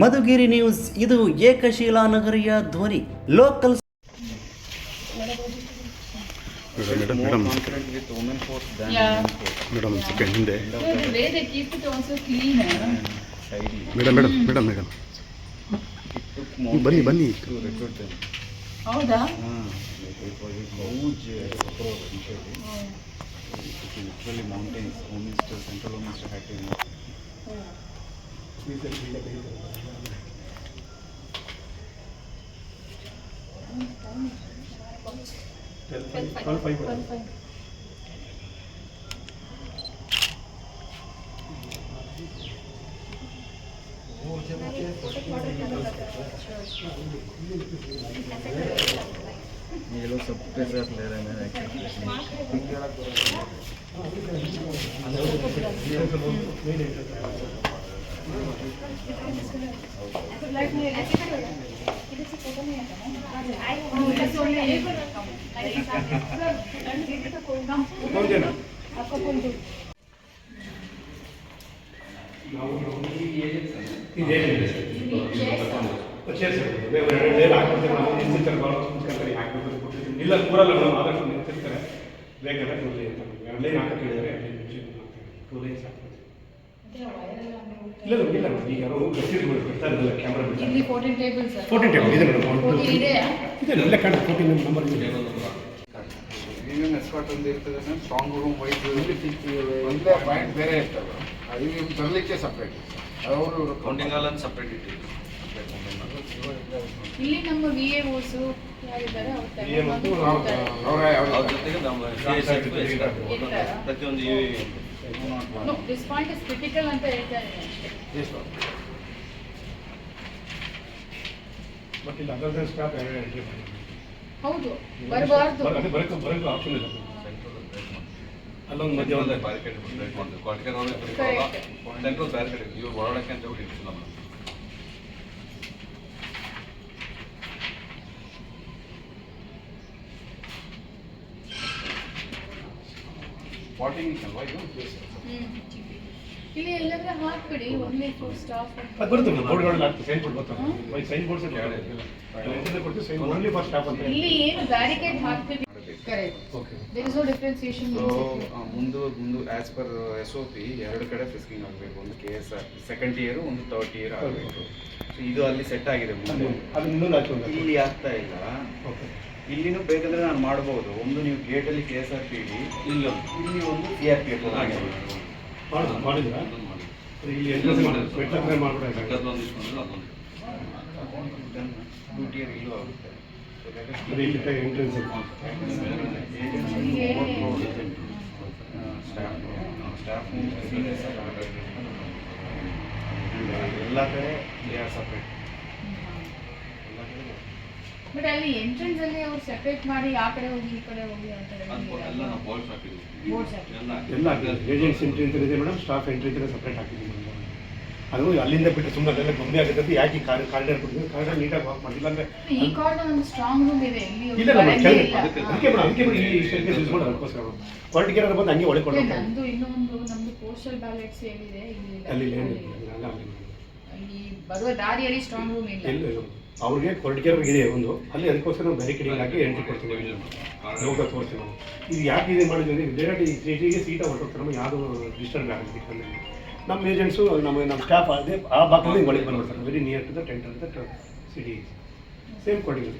Madhugiri news ಇದು ಏಕಶೀಲ ನಗರಿಯ ಧ್ವನಿ local ಬನ್ನಿ ಬನ್ನಿ ಹೌದಾ. ಹೌದು ಬಹುಜ್ photo this is twelve five twelve five ये लोग सबके साथ ले रहे हैं ऐसे फ़ोटो नहीं आता है ಇಲ್ಲ ಕೂರಲ್ಲ ಮೇಡಮ್ ಆದಷ್ಟು ನಿಂತಿರ್ತಾರೆ ಬೇಕಾದ್ರೆ ಟೂ ಅಂತ ಎರಡು ಲೈನ್ ಹಾಕಕ್ಕೆ ಲೈನ್ ಟೂ ಲೈನ್ಸ್ ಹಾಕ್ತಾರೆ ಇಲ್ಲ ಈಗ ಯಾರೋ ಇರಲಿಲ್ಲ ಕ್ಯಾಮ್ರಾ ಬಿಟ್ಟು. ಇಲ್ಲಿ ಫೋರ್ಟೀನ್ ಟೇಬಲ್ ಇದೆ ಮೇಡಮ್ ಫೋರ್ಟೀನ್ ಇದೆಯಾ ಇದೆ. ಇಲ್ಲ ಕಾಣ ಫೋರ್ಟೀನ್ ನಂಬರ್ ಇದೆ. ಪ್ರೀಮಿಯಂ ಎಸ್ಕಾಟ್ ಒಂದು ಇರ್ತದೆ ಸ್ಟ್ರಾಂಗ್ ರೂಮ್ ವೈಟ್ ಒಂದೇ ಪಾಯಿಂಟ್ ಬೇರೆ ಇರ್ತವೆ ಅದು ತರಲಿಕ್ಕೆ ಸಪ್ರೇಟ್ ಅವರು ಕೌಂಟಿಂಗ್ ಹಾಲ್ ಅಂತ ಸಪ್ರೇಟ್ ಇಟ್ಟಿದ್ದೀವಿ. ಇಲ್ಲಿ ನಮ್ಮ ವಿ ಎ ಓಸು ಯಾರಿದ್ದಾರೆ ಅವ್ರ? ಪ್ರತಿಯೊಂದು I know this point is critical ಅಂತ ಹೇಳ್ತಾರೆ ಅಷ್ಟೇ ಬಟ್ ಇಲ್ಲಿ ಅದರ್ ದನ್ ಸ್ಟಾಫ್ ಎರಡು ಎಂಟ್ರಿ ಹೌದು ಬರಬಾರ್ದು. ಬರಕ್ಕೆ ಬರೋಕ್ಕೆ ಆಪ್ಷನ್ ಇಲ್ಲ ಅಲ್ಲೊಂದು ಮಧ್ಯ ಒಂದು. ಬ್ಯಾರಿಕೇಡ್ ಬ್ರೇಕ್ ಮಾಡ್ತೀವಿ. ಸೆಂಟ್ರಲ್ ಬ್ಯಾರಿಕೇಡ್ ಇವ್ರು ಹೊರಡಕ್ಕೆ ಅಂತ ಹೇಳಿ ಇಟ್ಟಿಲ್ಲ ನಾವು ಸ್ಪಾಟಿಂಗ್ ಅಲ್ವಾ ಇದು ಹ್ಮ್. ಇಲ್ಲಿ ಎಲ್ಲಾದ್ರೆ ಹಾಕ್ಬಿಡಿ ಒನ್ಲಿ ಫಾರ್ ಸ್ಟಾಫ್ ಅದು ಬರುತ್ತೆ ಮೇಡಮ್ ಬೋರ್ಡ್ಗಳಲ್ಲಿ ಆಗ್ತದೆ ಸೈನ್ ಬೋರ್ಡ್ ಬರ್ತದೆ. ಬೈ ಸೈನ್ ಬೋರ್ಡ್ಸ್ ಕೊಡ್ತೀವಿ ಸೈನ್ ಓನ್ಲಿ ಫಾರ್ ಸ್ಟಾಫ್ ಅಂತ. ಇಲ್ಲಿ ಏನು ಬ್ಯಾರಿಕೇಡ್ ಹಾಕ್ತೀವಿ. Correct okay there is no differentiation ಮುಂದು ಮುಂದು as per S O P ಎರಡು ಕಡೆ ಫಿಸ್ಕಿಂಗ್ ಆಗಬೇಕು. ಒಂದು K S R second year ಒಂದು ತರ್ಡ್ ಇಯರ್ ಆಗಬೇಕು. ಸೊ ಇದು ಅಲ್ಲಿ ಸೆಟ್ ಆಗಿದೆ ಮುಂದೆ. ಇಲ್ಲಿ ಆಗ್ತಾ ಇಲ್ಲ. ಓಕೆ ಇಲ್ಲಿನೂ ಬೇಕಂದ್ರೆ ನಾನು ಮಾಡ್ಬೋದು. ಒಂದು ನೀವು ಗೇಟಲ್ಲಿ ಕೆ ಎಸ್ ಆರ್ ಪಿ ಇಡಿ. ಇಲ್ಲಿ. ಇಲ್ಲಿ ಒಂದು ಸಿ ಆರ್ ಪಿ ಎಫ್ ಮಾಡಿದ್ರು? ಮಾಡಿದ್ರಾ. ಇಲ್ಲಿ ಟಿಯರ್ ಇಲ್ಲೂ ಆಗುತ್ತೆ. ಎಂಟ್ರೆನ್ಸ್ ಸ್ಟಾಫ್ ಸ್ಟಾಫ್ ಎಲ್ಲ ಕಡೆ ಸಪ್ರೇಟ್ ಎಲ್ಲ ಕಡೆ ಬಟ್ ಅಲ್ಲಿ ಎಂಟ್ರೆನ್ಸ್ ಅಲ್ಲಿ ಸೆಪರೇಟ್ ಮಾಡಿ ಆ ಕಡೆ ಹೋಗಿ ಈ ಕಡೆ ಹೋಗಿ ಅಂತ ಕಡೆ ಅದು ಎಲ್ಲ. ಎಲ್ಲ ಎಲ್ಲ ಏಜೆಂಟ್ಸ್ ಎಂಟ್ರಿ ಅಂತ ಇದೆ ಮೇಡಮ್ ಸ್ಟಾಫ್ ಎಂಟ್ರಿ ಅಂತ ಸಪ್ರೇಟ್ ಹಾಕಿದ್ದೀವಿ ಮೇಡಮ್ ಅದು ಅಲ್ಲಿಂದ ಬಿಟ್ಟು ಸುಮ್ಮನೆ ಅಲ್ಲೆಲ್ಲ ಗೊಂಬೆ ಆಗುತ್ತೆ ಯಾಕೆ ಕಾರ್ ಕಾರಿಡಾರ್ ಕೊಡ್ತೀವಿ ಕಾರಿಡಾರ್ ನೀಟಾಗಿ ವಾಕ್ ಮಾಡಿಲ್ಲ ಅಂದ್ರೆ ಈ ಕಾರ್ಡ್ ಒಂದು ಸ್ಟ್ರಾಂಗ್ ರೂಮ್ ಇದೆ. ಇಲ್ಲಿ ಇಲ್ಲ ನಮ್ಮ ಕೆಳಗೆ ಅದಕ್ಕೆ ಮೇಡಮ್ ಅದಕ್ಕೆ ಮೇಡಮ್ ಈ ಸ್ಟೇಟ್ಗೆ ಯೂಸ್ ಮಾಡೋದು ಅದಕ್ಕೋಸ್ಕರ ಕ್ವಾಲಿಟಿಗೆ ಬಂದು ಹಂಗೆ ಒಳಗೆ ಕೊಡೋದು ನಮ್ದು ಇನ್ನೊಂದು ನಮ್ದು ಪೋಸ್ಟಲ್ ಬ್ಯಾಲೆಟ್ಸ್ ಏನಿದೆ ಇಲ್ಲಿ. ಅಲ್ಲಿ ಅಲ್ಲಿ ಬರುವ ದಾರಿಯಲ್ಲಿ ಸ್ಟ್ರಾಂಗ್ ರೂಮ್ ಇಲ್ಲ ಇಲ್ಲ. ಅವ್ರಿಗೆ ಕೊರಟಗೆರೆ ಇದೆ ಒಂದು. ಅಲ್ಲಿ ಅದಕ್ಕೋಸ್ಕರ ನಾವು ಬ್ಯಾರಿಕೇಡಿಂಗ್ ಹಾಕಿ ಎಂಟ್ರಿ ಕೊಡ್ತೀವಿ. ಲೋಕ ತೋರಿಸ್ತೀವಿ ನಾವು ಇದು ಯಾಕೆ ಇದು ಮಾಡಿದ್ವಿ ಅಂದರೆ ಡೈರೆಕ್ಟ್ ಈ ಸೀಟಿಗೆ ಸೀಟ ಹೊರಟೋಗ್ತಾರೆ ನಮಗೆ ಯಾವುದು ಡಿಸ್ಟರ್ಬ್ ಆಗುತ್ತೆ ನಮ್ಮ ಏಜೆಂಟ್ಸು ನಮ್ಮ ನಮ್ಮ ಸ್ಟಾಫ್ ಅದೇ ಆ ಭಾಗದಲ್ಲಿ ಒಳಗೆ ಬಂದ್ಬಿಡ್ತಾರೆ. Very near to the tent ಅಂತ ಸಿಟಿ ಸೇಮ್ ಕ್ವಾಲಿಟಿ